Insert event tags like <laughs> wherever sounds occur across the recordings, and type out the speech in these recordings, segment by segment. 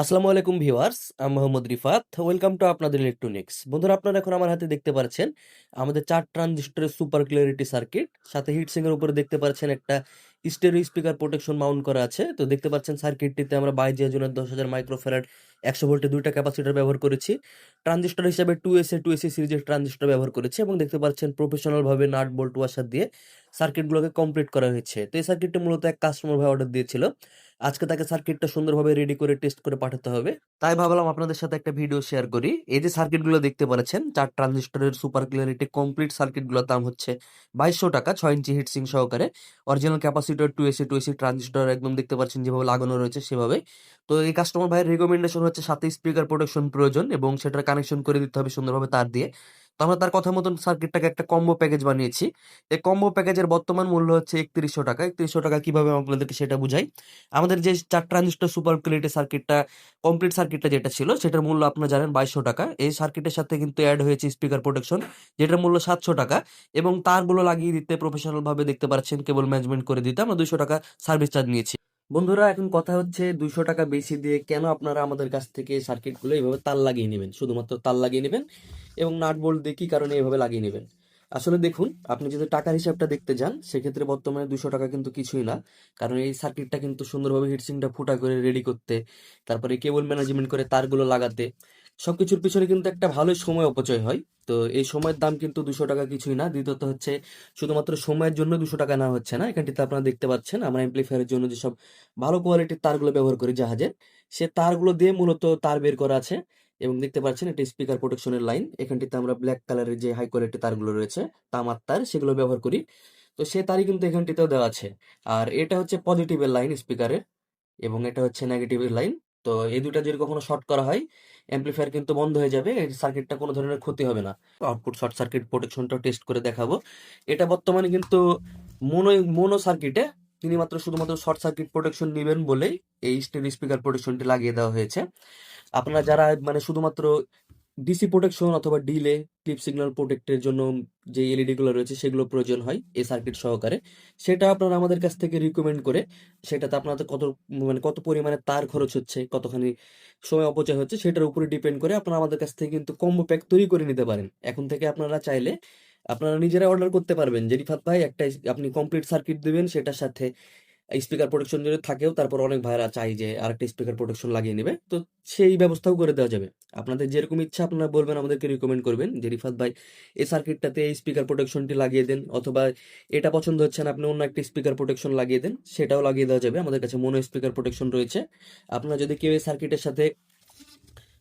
আসসালামু আলাইকুম ভিউয়ার্স, আমি মোহাম্মদ রিফাত। ওয়েলকাম টু আপনাদের ইলেকট্রনিক্স বন্ধুরা, আপনারা এখন আমার হাতে দেখতে পাচ্ছেন আমাদের চার ট্রানজিস্টরের সুপার ক্লিয়ারিটি সার্কিট সাথে হিটসিং এর উপরে দেখতে পাচ্ছেন একটা স্টেরিও স্পিকার প্রোটেকশন মাউন্ট করা আছে। তো দেখতে পাচ্ছেন সার্কিটটিতে আমরা বাই জিয়াজনের দশ হাজার মাইক্রোফেরাড একশো ভোল্টে দুইটা ক্যাপাসিটার ব্যবহার করেছি। ট্রানজিস্টর হিসাবে টু এস টু এসি সিরিজের ট্রানজিস্টর ব্যবহার করেছি এবং দেখতে পাচ্ছেন প্রফেশনালভাবে নাট বোল্ট ওয়াশার দিয়ে সার্কিটগুলোকে কমপ্লিট করা হয়েছে। তো এই সার্কিটটি মূলত এক কাস্টমার ভাই অর্ডার দিয়েছিল। আজকে তাকে সার্কিটটা সুন্দরভাবে রেডি করে টেস্ট করে পাঠাতে হবে। তাই ভাবলাম আপনাদের সাথে একটা ভিডিও শেয়ার করি। এই যে সার্কিটগুলো দেখতে পাচ্ছেন, চার ট্রানজিস্টরের সুপার ক্লিয়ারিটি কমপ্লিট সার্কিটগুলোর দাম হচ্ছে বাইশশো টাকা, ছয় ইঞ্চি হিটসিং সহকারে। Original capacitor two AC two AC transistor একদম দেখতে পাচ্ছেন যেভাবে লাগানো রয়েছে সেভাবে। তো এই কাস্টমার ভাইয়ের রেকমেন্ডেশন হচ্ছে সাথে স্পিকার প্রোটেকশন প্রয়োজন এবং সেটার কানেকশন করে দিতে হবে সুন্দরভাবে তার দিয়ে। তো আমরা তার কথা মতন সার্কিটটাকে একটা কম্বো প্যাকেজ বানিয়েছি। এই কম্বো প্যাকেজের বর্তমান মূল্য হচ্ছে একত্রিশশো টাকা। একত্রিশশো টাকা কীভাবে আপনাদেরকে সেটা বুঝাই? আমাদের যে চার ট্রানজিস্টর সুপার ক্লিয়ারিটি সার্কিটটা কমপ্লিট সার্কিটটা যেটা ছিল, সেটার মূল্য আপনারা জানেন বাইশশো টাকা। এই সার্কিটের সাথে কিন্তু অ্যাড হয়েছে স্পিকার প্রোটেকশন যেটার মূল্য সাতশো টাকা। এবং তারগুলো লাগিয়ে দিতে প্রফেশনালভাবে দেখতে পাচ্ছেন কেবল ম্যানেজমেন্ট করে দিতে। আমরা দুশো টাকা সার্ভিস চার্জ নিয়েছি। বন্ধুরা, এখন কথা হচ্ছে দুশো টাকা বেশি দিয়ে কেন আপনারা আমাদের কাছ থেকে সার্কিটগুলো এইভাবে তার লাগিয়ে নেবেন? শুধুমাত্র তার লাগিয়ে নেবেন। এবং নাট বোল্ট দিয়ে কি কারণে এইভাবে লাগিয়ে নেবেন? আসলে দেখুন, আপনি যদি টাকার হিসাবটা দেখতে যান, সেক্ষেত্রে বর্তমানে দুশো টাকা কিন্তু কিছুই না। কারণ এই সার্কিটটা কিন্তু সুন্দরভাবে হিটসিংটা ফুটা করে রেডি করতে, তারপরে কেবল ম্যানেজমেন্ট করে তারগুলো লাগাতে সব কিছুর পিছনে কিন্তু একটা ভালো সময় অপচয় হয়। তো এই সময়ের দাম কিন্তু দুশো টাকা কিছুই না। দ্বিতীয়ত হচ্ছে, শুধুমাত্র সময়ের জন্য দুশো টাকা না হচ্ছে না। এখানটিতে আপনারা দেখতে পাচ্ছেন, আমরা এমপ্লিফায়ারের জন্য যেসব ভালো কোয়ালিটির তারগুলো ব্যবহার করি জাহাজের, সে তারগুলো দিয়ে মূলত তার বের করা আছে। এবং দেখতে পাচ্ছেন এটা স্পিকার প্রোটেকশনের লাইন এখানটিতে আমরা ব্ল্যাক কালারের যে হাই কোয়ালিটি তারগুলো রয়েছে তামার তার সেগুলো ব্যবহার করি। তো সে তারই কিন্তু এখানটিতেও দেওয়া আছে। আর এটা হচ্ছে পজিটিভের লাইন স্পিকারের এবং এটা হচ্ছে নেগেটিভের লাইন তো এই দুটা যদি কখনো শর্ট করা হয় অ্যাম্পলিফায়ার কিন্তু বন্ধ হয়ে যাবে সার্কিটটা কোনো ধরনের ক্ষতি হবে না। আউটপুট শর্ট সার্কিট প্রোটেকশনটা টেস্ট করে দেখাবো। এটা বর্তমানে কিন্তু মোনো মোনো সার্কিটে তিনি মাত্র শুধুমাত্র শর্ট সার্কিট প্রোটেকশন নেবেন বলেই এই স্টেরিও স্পিকার প্রোটেকশনটি লাগিয়ে দেওয়া হয়েছে। আপনারা যারা মানে শুধুমাত্র ডিসি প্রোটেকশন অথবা ডিলে ক্লিপ সিগন্যাল প্রোটেক্টের জন্য যে এলইডি গুলো রয়েছে সেগুলো প্রয়োজন হয় এ সার্কিট সহকারে। সেটা আপনারা আমাদের কাছ থেকে রিকমেন্ড করে, সেটাতে আপনাদের কত মানে কত পরিমাণে তার খরচ হচ্ছে, কতখানি সময় অপচয় হচ্ছে, সেটার উপরে ডিপেন্ড করে আপনারা আমাদের কাছ থেকে কিন্তু কম্বো প্যাক তৈরি করে নিতে পারেন। এখন থেকে আপনারা চাইলে আপনারা নিজেরা অর্ডার করতে পারবেন। যে রিফাত ভাই একটা আপনি কমপ্লিট সার্কিট দেবেন, সেটার সাথে স্পিকার প্রোটেকশন যদি থাকেও, তারপর অনেক ভাইরা চাই যে আরেকটা স্পিকার প্রোটেকশন লাগিয়ে নেবে। তো সেই ব্যবস্থাও করে দেওয়া যাবে। আপনাদের যেরকম ইচ্ছা আপনারা বলবেন, আমাদেরকে রিকমেন্ড করবেন। যে রিফাত ভাই, এই সার্কিটটাতে এই স্পিকার প্রোটেকশনটি লাগিয়ে দেন, অথবা এটা পছন্দ হচ্ছে না, আপনি অন্য একটা স্পিকার প্রোটেকশন লাগিয়ে দেন, সেটাও লাগিয়ে দেওয়া যাবে। আমাদের কাছে মনো স্পিকার প্রোটেকশন রয়েছে। আপনারা যদি কেউ এই সার্কিটের সাথে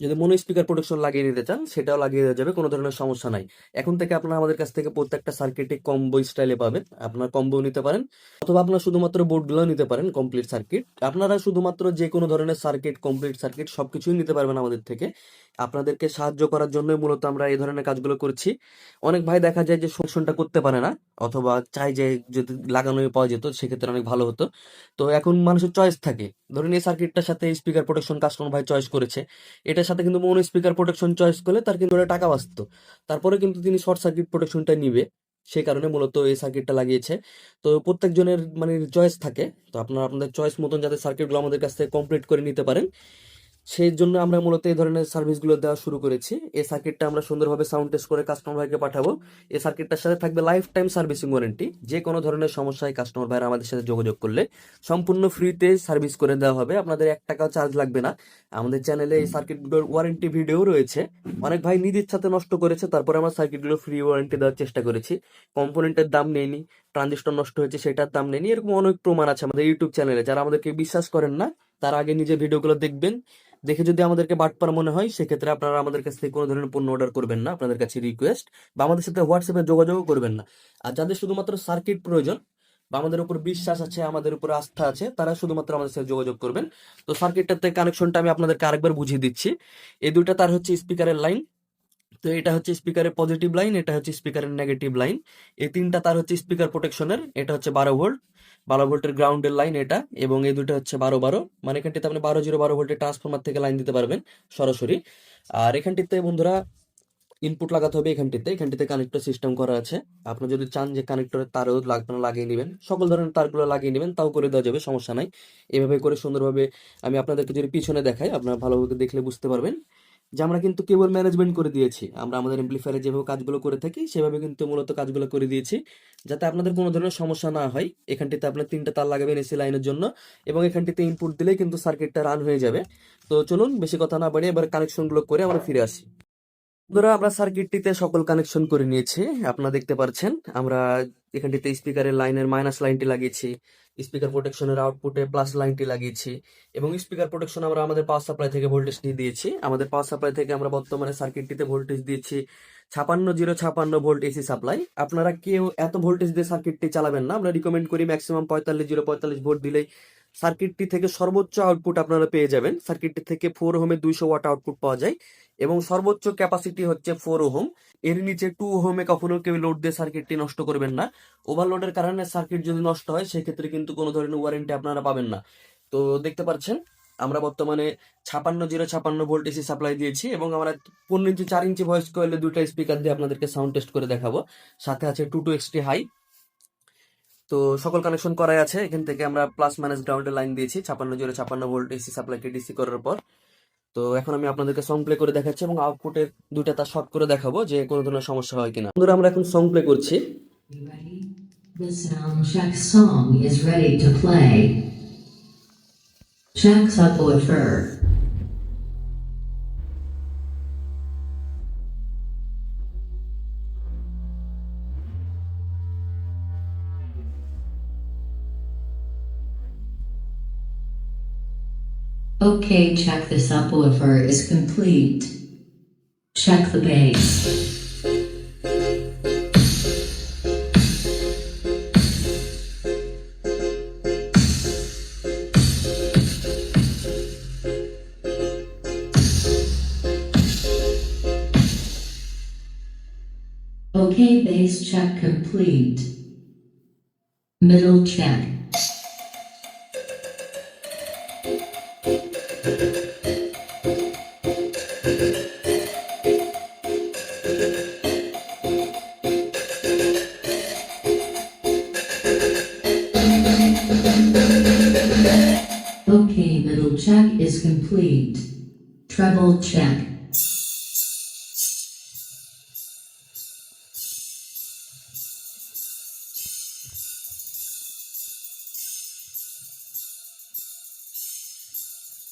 যদি মনো স্পিকার প্রোটেকশন লাগিয়ে নিতে চান, সেটাও লাগিয়ে দেওয়া যাবে, কোনো ধরনের সমস্যা নাই। এখন থেকে আপনারা আমাদের কাছ থেকে প্রত্যেকটা সার্কিটে কম্বো স্টাইলে পাবেন। আপনার কম্বো নিতে পারেন, অথবা আপনারা শুধুমাত্র বোর্ডগুলো নিতে পারেন কমপ্লিট সার্কিট আপনারা শুধুমাত্র যে কোনো ধরনের সার্কিট কমপ্লিট সার্কিট সব কিছুই নিতে পারবেন আমাদের থেকে। আপনাদেরকে সাহায্য করার জন্যই মূলত আমরা এই ধরনের কাজগুলো করছি। অনেক ভাই দেখা যায় যে শোষণটা করতে পারে না, অথবা চাই যে যদি লাগানো পাওয়া যেত, সেক্ষেত্রে অনেক ভালো হতো। তো এখন মানুষের চয়েস থাকে। ধরুন এই সার্কিটটার সাথে স্পিকার প্রোটেকশন কাস্টমার ভাই চয়েস করেছে। এটার সাথে কিন্তু মনো স্পিকার প্রোটেকশন চয়েস করলে তার কিন্তু টাকা বাঁচত। তারপরে কিন্তু তিনি শর্ট সার্কিট প্রোটেকশনটা নিবে। সেই কারণে মূলত এই সার্কিটটা লাগিয়েছে। তো প্রত্যেকজনের মানে চয়েস থাকে। তো আপনারা আপনাদের চয়েস মতন যাতে সার্কিটগুলো আমাদের কাছ থেকে কমপ্লিট করে নিতে পারেন। সেই জন্য আমরা মূলত এই ধরনের সার্ভিসগুলো দেওয়া শুরু করেছি। এই সার্কিটটা আমরা সুন্দরভাবে সাউন্ড টেস্ট করে কাস্টমার ভাইকে পাঠাবো। এই সার্কিটটার সাথে থাকবে লাইফ টাইম সার্ভিসিং ওয়ারেন্টি যে কোনো ধরনের সমস্যায় কাস্টমার ভাইরা আমাদের সাথে যোগাযোগ করলে সম্পূর্ণ ফ্রিতে সার্ভিস করে দেওয়া হবে। আপনাদের এক টাকাও চার্জ লাগবে না। আমাদের চ্যানেলে এই সার্কিটগুলোর ওয়ারেন্টি ভিডিও রয়েছে। অনেক ভাই নিজের সাথে নষ্ট করেছে, তারপরে আমরা সার্কিটগুলো ফ্রি ওয়ারেন্টি দেওয়ার চেষ্টা করেছি। কম্পোনেন্টের দাম নেইনি। ট্রানজিস্টর নষ্ট হয়েছে, সেটার দাম নেইনি এরকম অনেক প্রমাণ আছে আমাদের ইউটিউব চ্যানেলে। যারা আমাদেরকে বিশ্বাস করেন না, তার আগে নিজে ভিডিওগুলো দেখবেন। দেখে যদি আমাদেরকে বাটপার মনে হয়, সেক্ষেত্রে আপনারা আমাদের কাছ থেকে কোনো ধরনের পণ্য অর্ডার করবেন না। আপনাদের কাছে রিকোয়েস্ট বা আমাদের সাথে হোয়াটসঅ্যাপে যোগাযোগও করবেন না। আর যাদের শুধুমাত্র সার্কিট প্রয়োজন বা আমাদের উপর বিশ্বাস আছে, আমাদের উপর আস্থা আছে, তারা শুধুমাত্র আমাদের সাথে যোগাযোগ করবেন। তো সার্কিটটাতে কানেকশনটা আমি আপনাদেরকে আরেকবার বুঝিয়ে দিচ্ছি। এই দুইটা তার হচ্ছে স্পিকারের লাইন তো এটা হচ্ছে স্পিকারের পজিটিভ লাইন এটা হচ্ছে স্পিকারের নেগেটিভ লাইন এই তিনটা তার হচ্ছে স্পিকার প্রোটেকশনের এটা হচ্ছে বারো ভোল্ট বারো ভোল্টের গ্রাউন্ডের লাইন এটা, এবং এই দুটো হচ্ছে বারো বারো। মানে এখানটিতে আপনি বারো জিরো বারো ভোল্টের ট্রান্সফরমার থেকে লাইন দিতে পারবেন, সরাসরি। আর এখানটিতে বন্ধুরা ইনপুট লাগাতে হবে এখানটিতে। এখানটিতে কানেক্টর সিস্টেম করা আছে। আপনি যদি চান যে কানেক্টরের তারও আপনারা লাগিয়ে নেবেন। সকল ধরনের তারগুলো লাগিয়ে নেবেন, তাও করে দেওয়া যাবে, সমস্যা নাই। এভাবে করে সুন্দরভাবে আমি আপনাদেরকে যদি পিছনে দেখাই, আপনারা ভালোভাবে দেখলে বুঝতে পারবেন। যে আমরা কিন্তু কেবল ম্যানেজমেন্ট করে দিয়েছি। আমরা আমাদের এমপ্লিফায়ারে যেভাবে কাজগুলো করে থাকি, সেভাবে কিন্তু মূলত কাজগুলো করে দিয়েছি, যাতে আপনাদের কোনো ধরনের সমস্যা না হয়। এখানটিতে আপনার তিনটা তার লাগাবেন এসি লাইনের জন্য এবং এখানটিতে ইনপুট দিলেই কিন্তু সার্কিটটা রান হয়ে যাবে। তো চলুন, বেশি কথা না বাড়িয়ে এবার কানেকশনগুলো করে আমরা ফিরে আসি। বন্ধুরা, আমরা সার্কিটটিতে সকল কানেকশন করে নিয়েছি। আপনারা দেখতে পাচ্ছেন আমরা এখানটিতে স্পিকারের লাইনের মাইনাস লাইনটি লাগিয়েছি স্পিকার প্রোটেকশনের আউটপুটে প্লাস লাইনটি লাগিয়েছি, এবং স্পিকার প্রোটেকশন আমরা আমাদের পাওয়ার সাপ্লাই থেকে ভোল্টেজ নিয়ে দিয়েছি। আমাদের পাওয়ার সাপ্লাই থেকে আমরা বর্তমানে সার্কিটটিতে ভোল্টেজ দিয়েছি ছাপান্ন জিরো ছাপান্ন ভোল্ট এসি সাপ্লাই আপনারা কেউ এত ভোল্টেজ দিয়ে সার্কিটটি চালাবেন না, আমরা রিকমেন্ড করি ম্যাক্সিমাম পঁয়তাল্লিশ জিরো পঁয়তাল্লিশ ভোল্ট দিলেই সার্কিটটি থেকে সর্বোচ্চ আউটপুট আপনারা পেয়ে যাবেন। সার্কিটটি থেকে ফোর হোমে দুইশো ওয়াট আউটপুট পাওয়া যায়। এবং সর্বোচ্চ ক্যাপাসিটি হচ্ছে ফোর ওহম। এর নিচে টু হোমে কখনো কেউ লোড দিয়ে সার্কিটটি নষ্ট করবেন না। ওভারলোডের কারণে সার্কিট যদি নষ্ট হয়, সেক্ষেত্রে কিন্তু কোনো ধরনের ওয়ারেন্টি আপনারা পাবেন না। তো দেখতে পাচ্ছেন, আমরা বর্তমানে ছাপান্ন জিরো ছাপান্ন ভোল্ট এসি সাপ্লাই দিয়েছি এবং আমরা পনেরো ইঞ্চি, চার ইঞ্চি ভয়েস কয়েলে দুইটা স্পিকার দিয়ে আপনাদেরকে সাউন্ড টেস্ট করে দেখাবো। সাথে আছে টু টু এক্সটি হাই তো সকল কানেকশন করাই আছে। এখান থেকে আমরা প্লাস মাইনাস গ্রাউন্ডের লাইন দিয়েছি, ছাপান্ন জিরো ছাপান্ন ভোল্ট এসি সাপ্লাইকে ডিসি করার পর। তো এখন আমি আপনাদেরকে সং প্লে করে দেখাচ্ছি এবং আউটপুটের দুইটা তার শর্ট করে দেখাবো যে কোনো ধরনের সমস্যা হয় কিনা। বন্ধুরা, আমরা এখন সং প্লে করছি। Song is ready to play. Okay, check the subwoofer is complete. Check the bass. Okay, bass check complete. Middle check. thank <laughs> you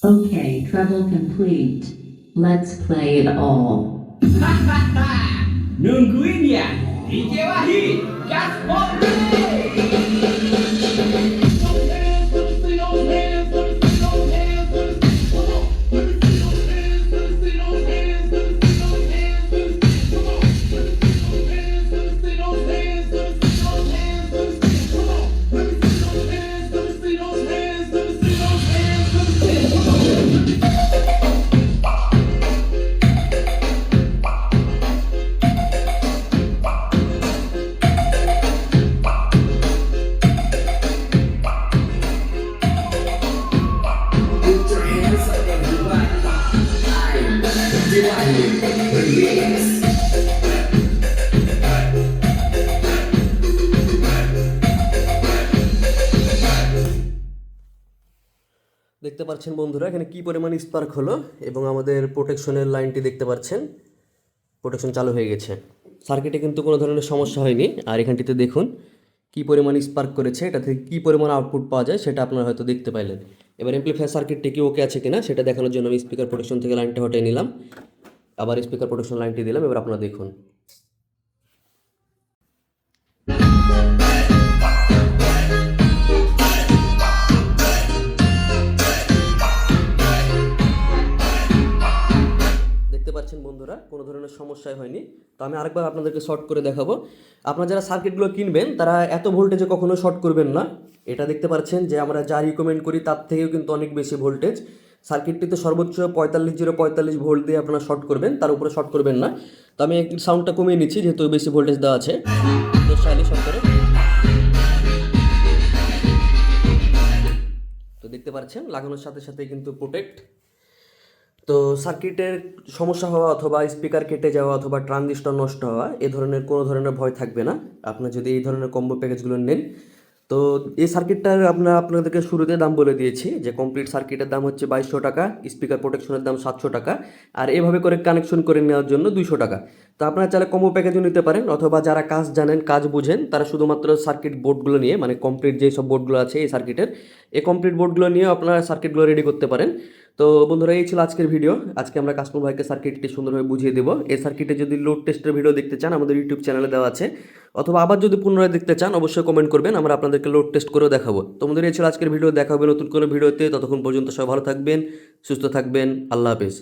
Okay, treble complete. Let's play it all. <laughs> Nungguin ya? DJ gaspol দেখতে পাচ্ছেন বন্ধুরা, এখানে কি পরিমাণ spark হলো এবং আমাদের প্রোটেকশনের লাইনটি দেখতে পাচ্ছেন। প্রোটেকশন চালু হয়ে গেছে। সার্কিটে কিন্তু কোনো ধরনের সমস্যা হয়নি। আর এখানটিতে দেখুন, কি পরিমাণ স্পার্ক করেছে, এটা থেকে কি পরিমাণ আউটপুট পাওয়া যায় সেটা আপনারা হয়তো দেখতে পাইলেন। এবার এমপ্লিফায়ার সার্কিটটি কি ওকে আছে কিনা, সেটা দেখানোর জন্য আমি স্পিকার প্রোটেকশন থেকে লাইনটা হটিয়ে নিলাম। আবার স্পিকার প্রোটেকশন লাইনটি দিলাম, এবার আপনারা দেখুন। পাচ্ছেন বন্ধুরা, কোনো ধরনের সমস্যাই হয়নি। তো আমি আরেকবার আপনাদেরকে শর্ট করে দেখাবো। আপনারা যারা সার্কিটগুলো কিনবেন, তারা এত ভোল্টেজে কখনো শর্ট করবেন না। এটা দেখতে পাচ্ছেন যে আমরা যা রিকমেন্ড করি, তার থেকেও কিন্তু অনেক বেশি ভোল্টেজ সার্কিটটিতে সর্বোচ্চ পঁয়তাল্লিশ জিরো পঁয়তাল্লিশ ভোল্ট দিয়ে আপনারা শর্ট করবেন, তার উপরে শর্ট করবেন না। তো আমি একটু সাউন্ডটা কমিয়ে নিচ্ছি, যেহেতু বেশি ভোল্টেজ দেওয়া আছে। তো দেখতে পাচ্ছেন, লাগানোর সাথে সাথে কিন্তু প্রোটেক্ট তো সার্কিটের সমস্যা হওয়া অথবা স্পিকার কেটে যাওয়া অথবা ট্রানজিস্টর নষ্ট হওয়া, এ ধরনের কোনো ধরনের ভয় থাকবে না। আপনার যদি এই ধরনের কম্বো প্যাকেজগুলো নেন তো এই সার্কিটটার আমরা আপনাদেরকে শুরুতে দাম বলে দিয়েছি যে কমপ্লিট সার্কিটের দাম হচ্ছে বাইশশো টাকা স্পিকার প্রোটেকশনের দাম সাতশো টাকা আর এভাবে করে কানেকশন করে নেওয়ার জন্য দুইশো টাকা। তো আপনারা চাইলে কম্বো প্যাকেজও নিতে পারেন অথবা যারা কাজ জানেন, কাজ বুঝেন, তারা শুধুমাত্র সার্কিট বোর্ডগুলো নিয়ে মানে কমপ্লিট যেই সব বোর্ডগুলো আছে এই সার্কিটের এই কমপ্লিট বোর্ডগুলো নিয়ে আপনারা সার্কিটগুলো রেডি করতে পারেন। তো বন্ধুরা, এই ছিল আজকের ভিডিও আজকে আমরা কাস্টমার ভাইকে সার্কিটটি সুন্দরভাবে বুঝিয়ে দেবো। এই সার্কিটে যদি লোড টেস্টের ভিডিও দেখতে চান, আমাদের ইউটিউব চ্যানেলে দেওয়া আছে। অথবা আবার যদি পুনরায় দেখতে চান, অবশ্যই কমেন্ট করবেন, আমরা আপনাদেরকে লোড টেস্ট করেও দেখাবো। তো বন্ধুরা, এই ছিল আজকের ভিডিও দেখা হবে নতুন কোনো ভিডিওতে ততক্ষণ পর্যন্ত সবাই ভালো থাকবেন, সুস্থ থাকবেন। আল্লাহ হাফেজ।